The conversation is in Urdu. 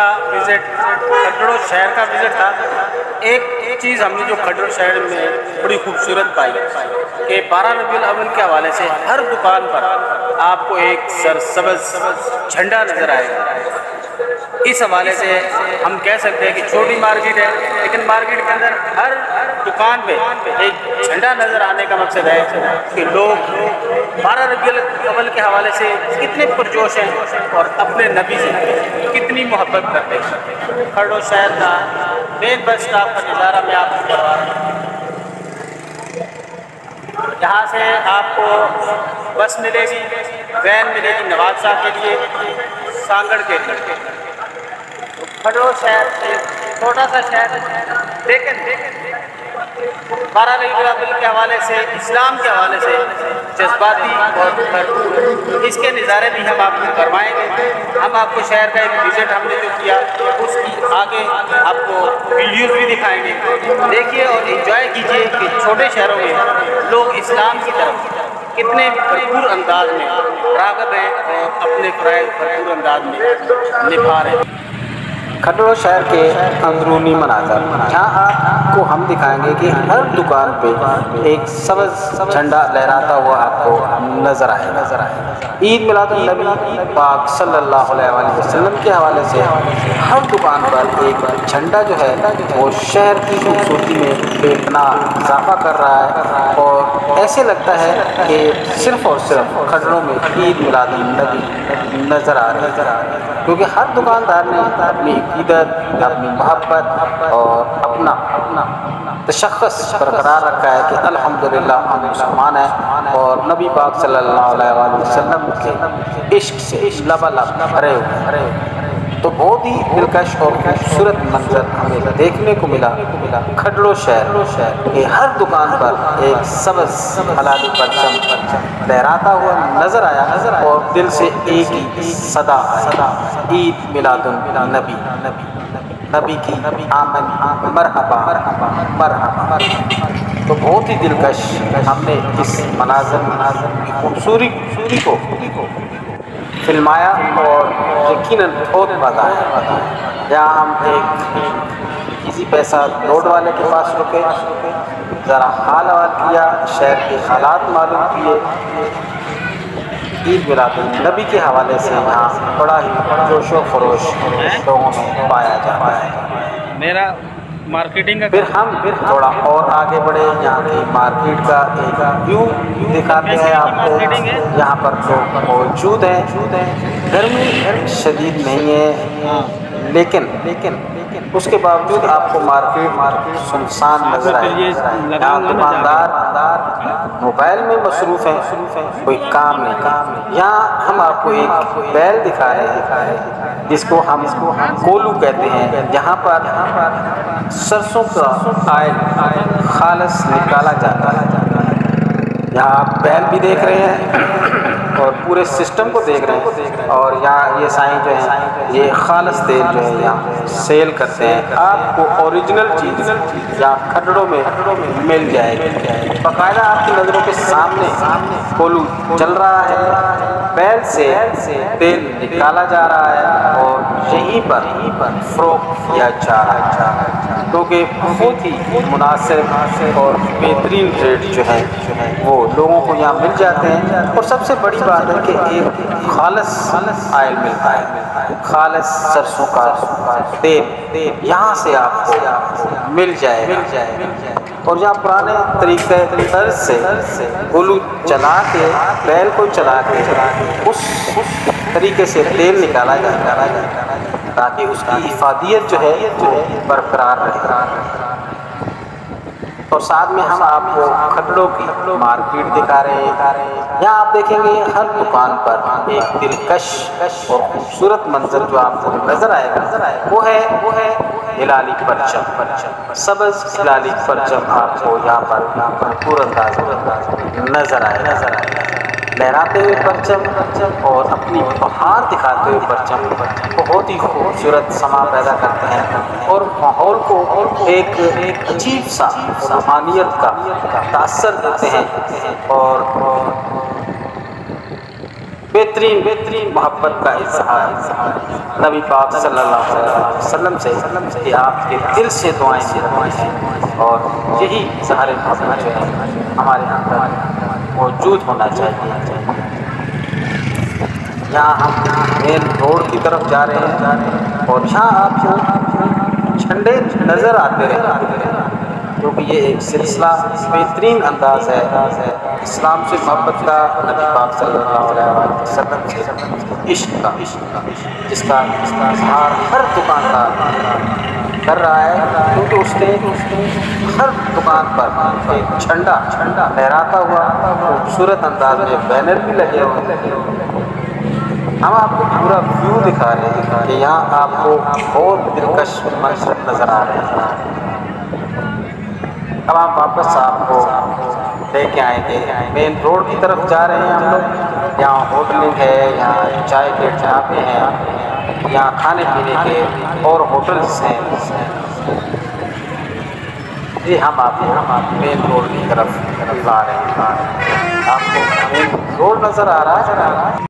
کا وزٹ کھڈڑو شہر کا وزٹ تھا۔ ایک چیز ہم نے جو کھڈڑو شہر میں بڑی خوبصورت پائی کہ بارہ ربیع الاول کے حوالے سے ہر دکان پر آپ کو ایک سرسبز جھنڈا نظر آئے گا۔ اس حوالے سے ہم کہہ سکتے ہیں کہ چھوٹی مارکیٹ ہے، لیکن مارکیٹ کے اندر ہر دکان پہ ایک جھنڈا نظر آنے کا مقصد ہے کہ لوگ بارہ ربیع الاول کے حوالے سے کتنے پرجوش ہیں اور اپنے نبی سے کتنی محبت کرتے ہیں۔ کھڑو شہر کا مین بس اسٹاپ کا نظارہ میں آپ کو کروا رہا ہوں۔ یہاں سے آپ کو بس ملے گی وین ملے گی نواز صاحب کے لیے۔ سانگڑ کے کھڈو شہر چھوٹا سا شہر لیکن بارہ ربیع الاول کے حوالے سے اسلام کے حوالے سے جذباتی اور بھرپور اس کے نظارے بھی ہم آپ کو کروائیں گے ہم آپ کو شہر کا ایک وزٹ ہم نے جو کیا اس کی آگے آپ کو ویڈیوز بھی دکھائیں گے دیکھیے اور انجوائے کیجیے کہ چھوٹے شہروں میں لوگ اسلام کی طرف کتنے بھرپور انداز میں راغب ہیں اور اپنے فرائض بھرپور انداز میں نبھا رہے ہیں۔ کھٹڑو شہر کے اندرونی مناظر۔ جہاں آپ کو ہم دکھائیں گے کہ ہر دکان پہ ایک سبز جھنڈا لہراتا ہوا آپ کو نظر آئے نظر آئے عید میلاد النبی پاک صلی اللہ علیہ وسلم کے حوالے سے ہر دکان پر ایک جھنڈا جو ہے وہ شہر کی خوبصورتی میں بے پناہ اضافہ کر رہا ہے اور ایسے لگتا ہے کہ صرف اور صرف کھٹڑوں میں عید میلاد النبی نظر آ رہے ہیں کیونکہ ہر دکاندار نے اپنی عقیدت اپنی محبت اور اپنا اپنا تشخص برقرار رکھا ہے کہ الحمدللہ ہم مسلمان ہیں اور نبی پاک صلی اللہ علیہ وسلم کے عشق سے لبا لب بھرے ہوئے تو بہت ہی دلکش اور خوبصورت منظر ہمیں دیکھنے کو ملا۔ کھڈڑو شہر کہ ہر دکان پر ایک سبز، حلالی پرچم لہراتا ہوا نظر آیا نظر آیا اور دل سے ایک ہی صدا صدا عید میلاد النبی، نبی کی آمن مرحبا مرحبا۔ تو بہت ہی دلکش ہم نے اس مناظر مناظر کی خوبصورتی کو فلمایا اور یقیناً بہت مزہ آیا۔ جہاں ہم ایک کسی پیسہ نوٹ والے کے پاس رکے، ذرا حال حال کیا، شہر کے حالات معلوم کیے۔ عید میلاد النبی کے حوالے سے یہاں بڑا ہی جوش و خروش لوگوں میں پایا جاتا ہے۔ میرا مارکیٹنگ کا پھر ہم پھر تھوڑا اور آگے بڑھے یہاں کی مارکیٹ کا ایک ویو دکھاتے ہیں آپ کو یہاں پر لوگ موجود ہیں۔ گرمی شدید نہیں ہے لیکن لیکن اس کے باوجود آپ کو مارکیٹ مارکیٹ سنسان نظر آئے۔ یہاں دکاندار موبائل میں مصروف ہیں کوئی کام نہیں۔ کام یہاں ہم آپ کو ایک بیل دکھا رہے ہیں جس کو ہم کولو کہتے ہیں۔ جہاں پر سرسوں کا آئل خالص نکالا جاتا ہے۔ یہاں آپ بیل بھی دیکھ رہے ہیں اور پورے سسٹم کو دیکھ رہے ہیں۔ اور یہاں یہ سائیں جو ہیں، یہ خالص تیل جو ہے یہاں سیل کرتے ہیں۔ آپ کو اوریجنل چیز یہاں کھٹڑوں میں مل جائے گی۔ باقاعدہ آپ کی نظروں کے سامنے کولو چل رہا ہے۔ بیل سے تیل نکالا جا رہا ہے اور یہیں پر فروغ کیا جا رہا ہے۔ کیونکہ بہت ہی مناسب اور بہترین ریٹ جو ہے وہ لوگوں کو یہاں مل جاتے ہیں۔ اور سب سے بڑی بات ہے کہ ایک خالص آئل ملتا ہے۔ خالص سرسوں کا تیل یہاں سے آپ کو مل جائے مل جائے اور یہاں پرانے طریقے طرز سے گلو چلا کے، بیل کو چلا کے، اس طریقے سے تیل نکالا جاتا ہے۔ تاکہ اس کی افادیت جو ہے وہ برقرار رہے۔ اور ساتھ میں ہم آپ کو کھٹڑوں کی مارکیٹ دکھا رہے ہیں۔ یہاں آپ دیکھیں گے ہر دکان پر ایک دلکش اور خوبصورت منظر جو آپ کو نظر آئے گا، وہ ہے وہ ہے ہلالی پرچم۔ پرچم سبز ہلالی پرچم آپ کو یہاں پر بھرپور انداز میں نظر آئے نظر آئے لہراتے ہوئے پرچم اور اپنی بہار دکھاتے ہوئے پرچم بہت ہی خوبصورت سما پیدا کرتے ہیں اور ماحول کو ایک عجیب سا روحانیت کا تاثر دیتے ہیں اور بہترین بہترین محبت کا اظہار نبی پاک صلی اللہ علیہ وسلم سے کہ آپ کے دل سے دعائیں دعائیں ہیں اور یہی ظاہر محبت جو ہے ہمارے اندر موجود ہونا چاہیے۔ یہاں ہم مین روڈ کی طرف جا رہے ہیں اور یہاں آپ کو جھنڈے نظر آتے رہے کیونکہ یہ ایک سلسلہ بہترین انداز ہے اسلام سے محبت کا نبی پاک صلی اللہ علیہ وسلم سے عشق کا، جس کا اظہار ہر دکاندار کر رہا ہے، کیونکہ اس نے ہر دکان پر ایک جھنڈا جھنڈا لہراتا ہوا، خوبصورت انداز میں بینر بھی لگے ہوئے ہم آپ کو پورا ویو دکھا رہے ہیں کہ یہاں آپ کو بہت دلکش منظر نظر آ رہے ہیں۔ اب ہم واپس آپ کو لے کے آئیں گے۔ مین روڈ کی طرف جا رہے ہیں ہم لوگ۔ یہاں ہوٹلنگ ہے، یہاں چائے کے ڈھابے ہیں۔ یہاں کھانے پینے کے اور ہوٹلس ہیں۔ جی ہم آپ ہم آپ مین روڈ کی طرف لا رہے ہیں۔ آپ کو مین روڈ نظر آ رہا ہے۔